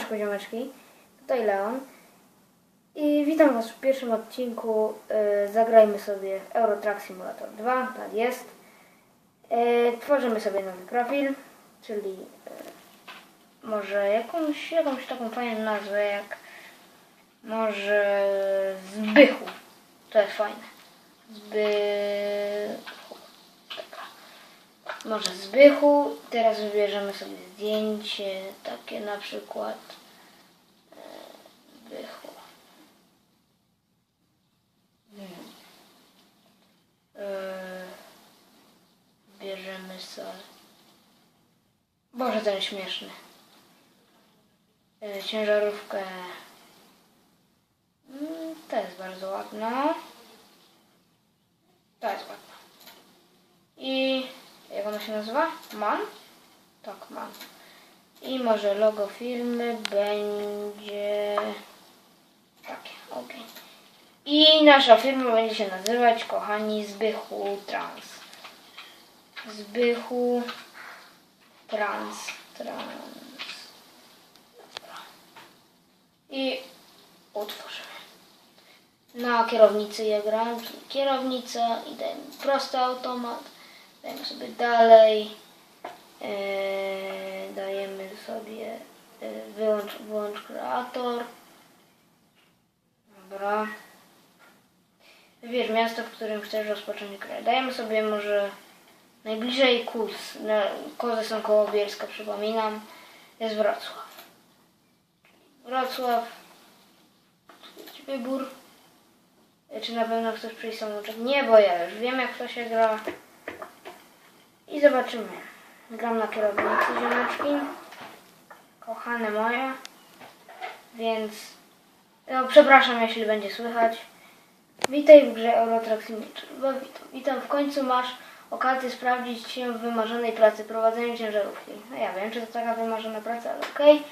Siemaneczko ziomeczki, tutaj Leon i witam Was w pierwszym odcinku. Yy, zagrajmy sobie w Euro Truck Simulator 2, tak jest. Yy, tworzymy sobie nowy profil, czyli yy, może jakąś, jakąś taką fajną nazwę jak może Zbychu. To jest fajne. Zbychu. Może Zbychu. Teraz wybierzemy sobie zdjęcie, takie na przykład e, Zbychu. Hmm. E, Bierzemy sobie. Boże, ten śmieszny. E, Ciężarówkę. Mm, To jest bardzo ładna. To jest ładna. I ona się nazywa? Man? Tak, man. I może logo firmy będzie takie, ok. I nasza firma będzie się nazywać, kochani, Zbychu Trans. Zbychu Trans. Trans. I utworzymy. Na kierownicy ja gram, kierownica i dajemy prosty automat. Dajemy sobie dalej. Eee, dajemy sobie e, wyłącz, kreator. Dobra. Wybierz miasto, w którym chcesz rozpocząć grę. Dajemy sobie może najbliżej kurs. Na, kozy są koło Bielska, przypominam. Jest Wrocław. Wrocław. Wybór. Czy na pewno chcesz przyjść samouczek? Nie, bo ja już wiem jak to się gra. I zobaczymy. Gram na kierownicy ziomeczki. Kochane moje. Więc... No, przepraszam, jeśli będzie słychać. Witaj w grze Euro Truck Simulator. Bo Witam. Witam. W końcu masz okazję sprawdzić się w wymarzonej pracy prowadzeniu ciężarówki. No ja wiem, czy to taka wymarzona praca, ale okej.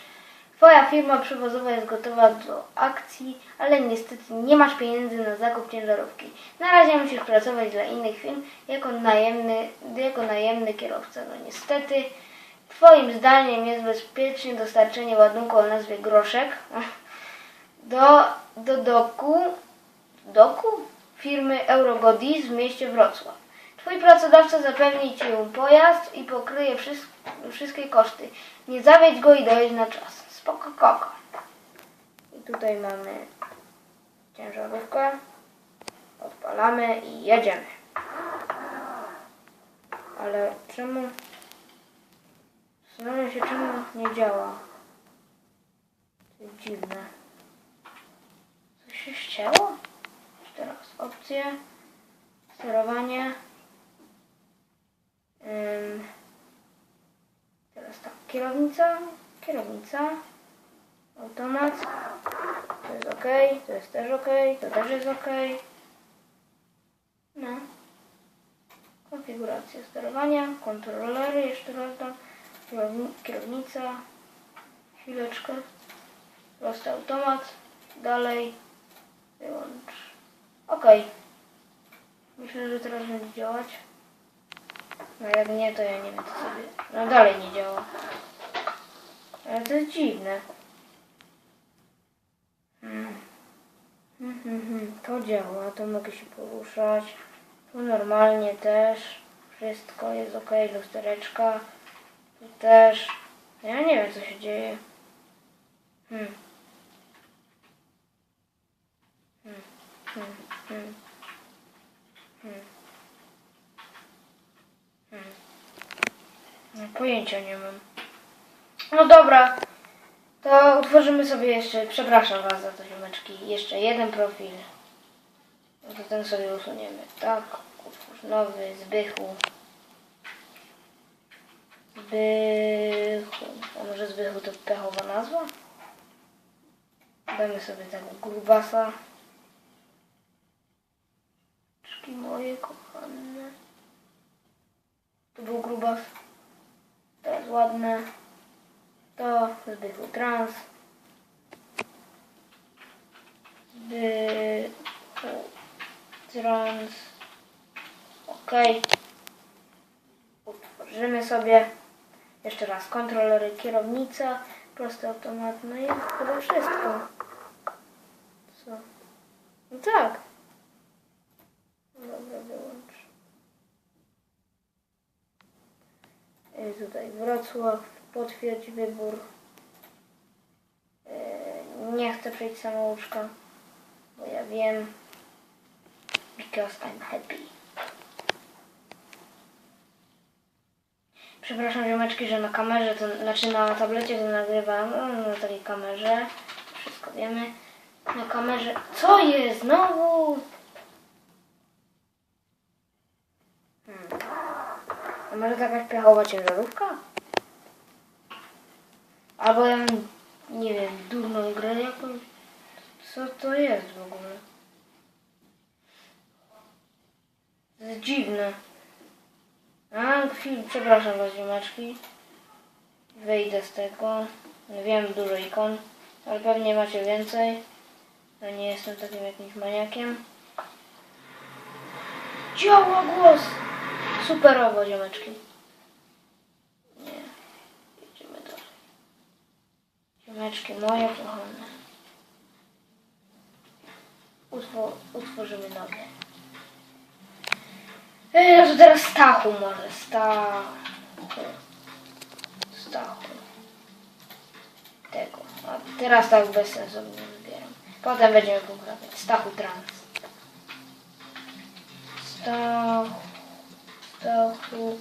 Twoja firma przewozowa jest gotowa do akcji, ale niestety nie masz pieniędzy na zakup ciężarówki. Na razie musisz pracować dla innych firm jako najemny, jako najemny kierowca. No niestety, Twoim zdaniem jest bezpiecznie dostarczenie ładunku o nazwie Groszek do, do doku, doku firmy Eurogodis w mieście Wrocław. Twój pracodawca zapewni Ci pojazd i pokryje wszyst- wszystkie koszty. Nie zawiedź go i dojedź na czas. Spoko koko. I tutaj mamy ciężarówkę. Odpalamy i jedziemy. Ale czemu... Zastanawiam się, czemu nie działa. To jest dziwne. Coś się ścięło? Teraz opcje. Sterowanie. Ym, teraz tak, kierownica, kierownica, automat, to jest ok, to jest też ok, to też jest ok. No. Konfiguracja sterowania, kontrolery, jeszcze raz dam, kierowni- kierownica, chwileczkę, prosty automat, dalej, wyłącz. Ok. Myślę, że teraz będzie działać. No jak nie, to ja nie wiem co sobie. No dalej nie działa. Ale to jest dziwne. Hmm. Hmm, hmm, hmm. To działa, to mogę się poruszać. Tu normalnie też. Wszystko jest ok, lustereczka. Tu też. Ja nie wiem co się dzieje. Hmm. Hmm, hmm, hmm. Hmm. Hmm. No, pojęcia nie mam. No dobra, to utworzymy sobie jeszcze, przepraszam Was za to ziomeczki, jeszcze jeden profil. No to ten sobie usuniemy. Tak, utwórz nowy, Zbychu. Zbychu. A może Zbychu to pechowa nazwa? Damy sobie tego grubasa. Czki moje kochane. To był grubas. Jest ładne. Zbychu trans. Zbychu trans. Ok. Utworzymy sobie jeszcze raz kontrolery kierownica, Prosty automat, no i chyba wszystko. Co? No tak. Dobra, wyłącz. I tutaj Wrocław, potwierdź wybór. Nie chcę przejść samouczka, bo ja wiem. Because I'm happy. Przepraszam ziomeczki, że na kamerze, to znaczy na tablecie to nagrywam, no, na takiej kamerze. Wszystko wiemy. Na kamerze. Co jest znowu? Hmm. A może to jakaś piachowa ciężarówka? Albo ja mam, nie wiem, durną grę. Co to jest w ogóle? To jest dziwne. A, chwil, przepraszam was, ziomeczki. Wyjdę z tego. Wiem, dużo ikon, ale pewnie macie więcej. Ja nie jestem takim jakimś maniakiem. Działa głos! Superowo, ziomeczki. Nie. Idziemy dalej. Ziomeczki moje kochane. Utwo utworzymy nowe. Ej, no to teraz Stachu może. Stachu. Stachu. Tego. A teraz tak bez sensu wybieram. Potem będziemy poprawiać. Stachu trans. Stachu. Stachu.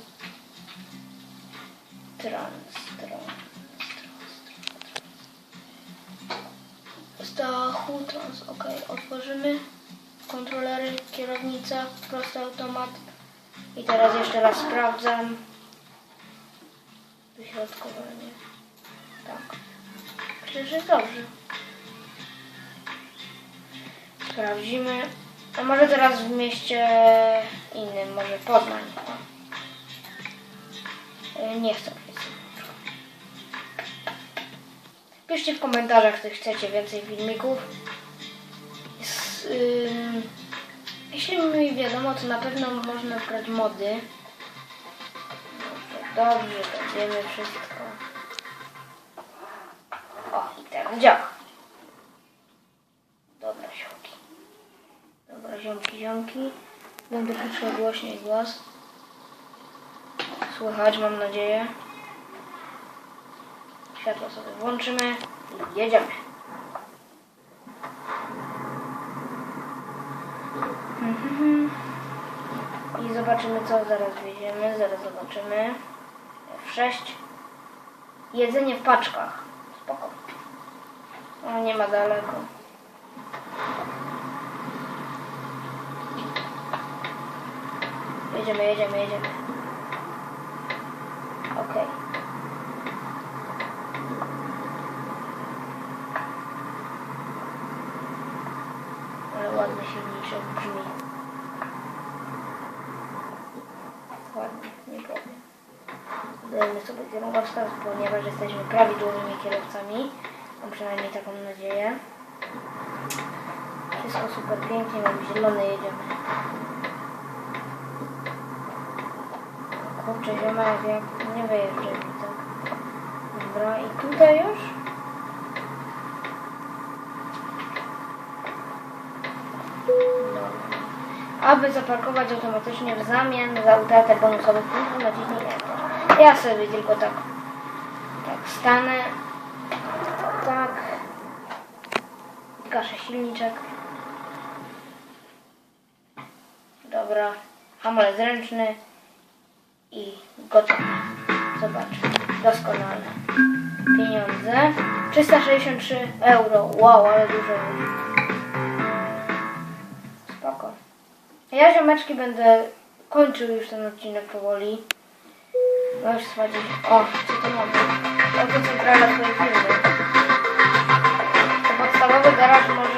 Trans. Trans. Trans. Stachu trans. Ok, otworzymy kontrolery, kierownica, prosty automat. I teraz jeszcze raz sprawdzam. Wyśrodkowanie. Tak. Przecież jest dobrze. Sprawdzimy. A może teraz w mieście innym, może Poznań. Y, Nie chcę Piszcie w komentarzach, czy chcecie więcej filmików. Ym, jeśli mi wiadomo, to na pewno można wgrać mody. Dobrze, dobrze, to wiemy wszystko. O, i teraz działa. Dobra, ziomki. Dobra, ziomki, ziomki. Będę troszkę głośniej głos. Słychać, mam nadzieję. Światło sobie włączymy i jedziemy. Mhm. I zobaczymy co zaraz wieziemy. Zaraz zobaczymy. F6. Jedzenie w paczkach. Spoko. O, nie ma daleko. Jedziemy, jedziemy, jedziemy. Okej. Ale ładny silniczek brzmi. Ładnie, nie powiem. Dajemy sobie kierowców, ponieważ jesteśmy prawidłowymi kierowcami. Mam przynajmniej taką nadzieję. Wszystko super pięknie, mamy zielone, jedziemy. Kurczę, ziomek, jak nie wyjeżdżaj mi tak. Dobra, i tutaj już? Dobra. Aby zaparkować automatycznie w zamian za utratę bonusowych punktów, naciśnij Enter. Ja sobie tylko tak, tak stanę. Tak. Gaszę silniczek. Dobra. Hamulec ręczny. I gotowe. Zobacz. Doskonale. Pieniądze. 363 euro. Wow, ale dużo już. Ja ziomeczki będę kończył już ten odcinek powoli. No już schodzi. O, co to mamy? Oto centrala twojej firmy. To podstawowy garaż może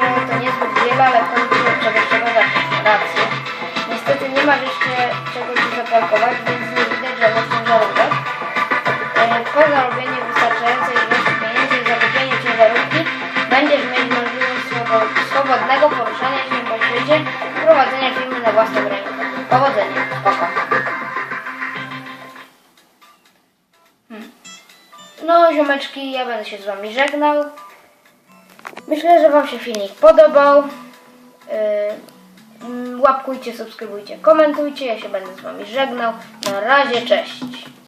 Powodzenia. Spoko. Hmm. No, ziomeczki. ja będę się z Wami żegnał. Myślę, że Wam się filmik podobał. Yy, mm, łapkujcie, subskrybujcie, komentujcie. Ja się będę z Wami żegnał. Na razie, cześć.